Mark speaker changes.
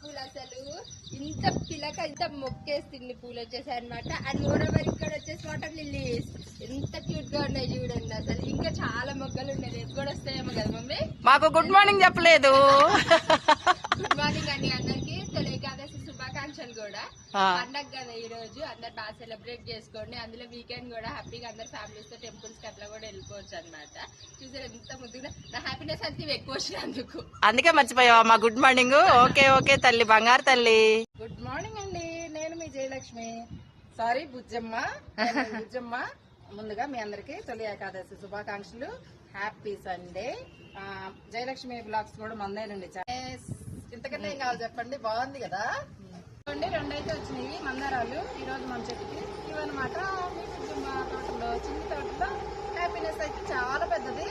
Speaker 1: పూలు అసలు ఇంత పిలక ఇంత మొక్కేస్తుంది పూలు వచ్చేసాయి అనమాట అండ్ మోరవర్ ఇక్కడ వచ్చేసి వాటర్ లిల్లీస్ ఎంత క్యూట్గా ఉన్నాయి చూడండి అసలు. ఇంకా చాలా మొగ్గలు ఉన్నాయి. రేపు కూడా వస్తాయేమో కదా మమ్మీ?
Speaker 2: మాకు గుడ్ మార్నింగ్ చెప్పలేదు
Speaker 1: గుడ్ మార్నింగ్ అండి అందరికి తొలి ఏకాదశి శుభాకాంక్షలు కూడా. పండగ కదా ఈ రోజు. అందరు బాగా సెలబ్రేట్ చేసుకోండి. అందులో వీకెండ్ కూడా హ్యాపీగా అందరు ఫ్యామిలీస్తో టెంపుల్స్కి అట్లా కూడా వెళ్ళిపోవచ్చు అనమాట చూసారు ఎంత ముద్దుగా. నా హ్యాపీనెస్ అంతా ఎక్కువ వచ్చినందుకు.
Speaker 2: అందుకే మర్చిపోయావా? మా గుడ్ మార్నింగ్. ఓకే ఓకే తల్లి. బంగారు తల్లి.
Speaker 3: గుడ్ మార్నింగ్ అండి. నేను మీ జయలక్ష్మి. సారీ బుజ్జమ్మ. నేను బుజ్జమ్మ. ముందుగా మీ అందరికి తొలి ఏకాదశి శుభాకాంక్షలు. Happy Sunday. ఆ, జయలక్ష్మి బ్లాగ్స్ కూడా మందేనండి. ఇంతకన్నా ఏం కావాలి చెప్పండి? బాగుంది కదా? రెండు అయితే వచ్చినాయి మందారాలు. ఈ రోజు మన చెట్టుకి. ఇవన్నమాట. మీ బుజ్జమ్మ తోటలో చిన్న తోటలో. హ్యాపీనెస్ అయితే చాలా పెద్దది.